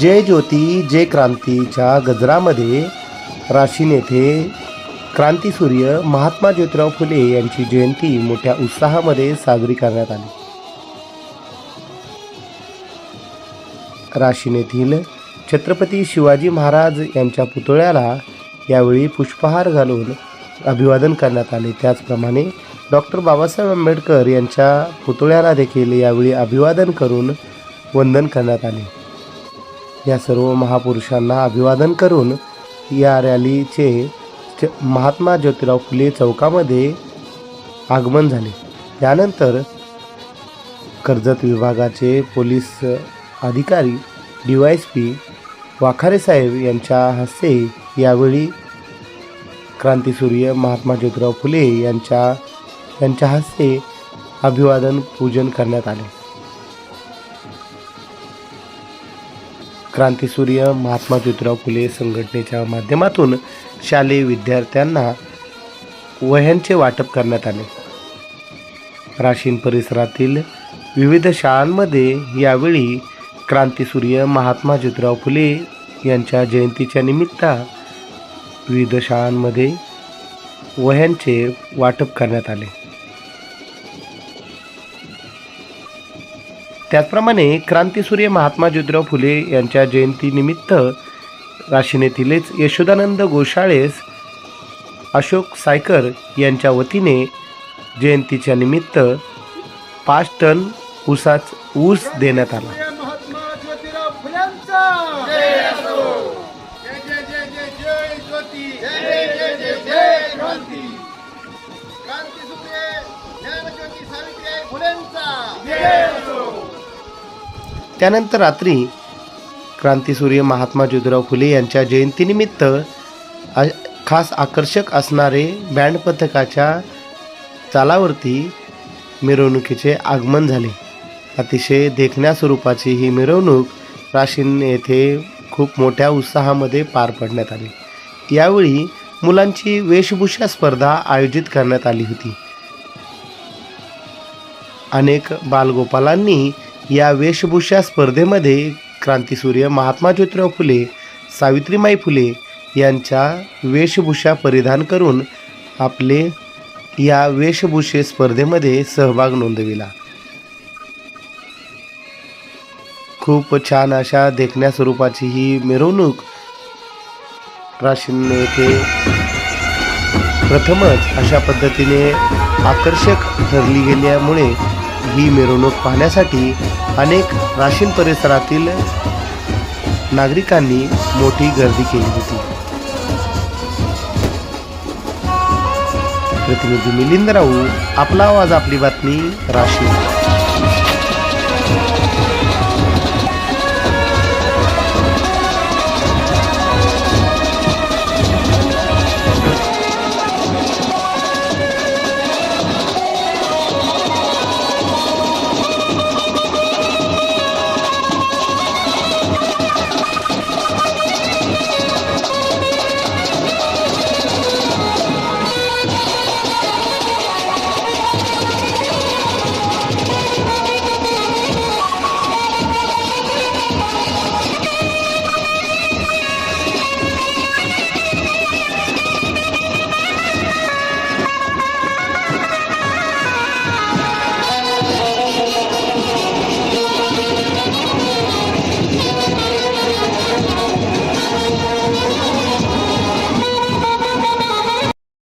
जय ज्योती जय क्रांतीच्या गजरामध्ये राशीन येथे क्रांतीसूर्य महात्मा ज्योतिराव फुले यांची जयंती मोठ्या उत्साहामध्ये साजरी करण्यात आली. राशीन येथील छत्रपती शिवाजी महाराज यांच्या पुतळ्याला यावेळी पुष्पहार घालून अभिवादन करण्यात आले. त्याचप्रमाणे डॉक्टर बाबासाहेब आंबेडकर यांच्या पुतळ्याला देखील यावेळी अभिवादन करून वंदन करण्यात आले. या सर्व महापुरुषांना अभिवादन करून या रॅलीचे च- महात्मा ज्योतिराव फुले चौकामध्ये आगमन झाले. त्यानंतर कर्जत विभागाचे पोलीस अधिकारी D Y S P Wakhare साहेब यांच्या हस्ते यावेळी क्रांतीसूर्य महात्मा ज्योतिराव फुले यांच्या यांच्या हस्ते अभिवादन पूजन करण्यात आले. क्रांतीसूर्य महात्मा ज्योतिराव फुले संघटनेच्या माध्यमातून शालेय विद्यार्थ्यांना वह्यांचे वाटप करण्यात आले. राशीन परिसरातील विविध शाळांमध्ये यावेळी क्रांतीसूर्य महात्मा ज्योतिराव फुले यांच्या जयंतीच्या निमित्त विविध शाळांमध्ये वह्यांचे वाटप करण्यात आले. त्याचप्रमाणे क्रांतीसूर्य महात्मा ज्योतिराव फुले यांच्या जयंतीनिमित्त राशीनेतीलेच यशोदानंद गोशाळेस अशोक सायकर यांच्या वतीने जयंतीच्या निमित्त पाच टन ऊसाच ऊस देण्यात आला. जय महात्मा त्यानंतर रात्री क्रांतीसूर्य महात्मा ज्योतिराव फुले यांच्या जयंतीनिमित्त खास आकर्षक असणारे बँड पथकाच्या चालावरती मिरवणुकीचे आगमन झाले. अतिशय देखण्या स्वरूपाची ही मिरवणूक राशीन येथे खूप मोठ्या उत्साहामध्ये पार पडण्यात आली. यावेळी मुलांची वेशभूषा स्पर्धा आयोजित करण्यात आली होती. अनेक बालगोपालांनी या वेशभूषा स्पर्धेमध्ये क्रांतीसूर्य महात्मा ज्योतिराव फुले सावित्रीमाई फुले यांच्या वेशभूषा परिधान करून आपले या वेशभूषे स्पर्धेमध्ये सहभाग नोंदविला. खूप छान अशा देखण्या स्वरूपाची ही मिरवणूक राशीन येथे प्रथमच अशा पद्धतीने आकर्षक ठरली गेल्यामुळे ही मिरवणूक पाहण्यासाठी अनेक राशीन परिसरातील नागरिकांनी मोठी गर्दी केली होती. प्रतिनिधी मिलिंद राऊ आपला आवाज आपली बातमी राशीन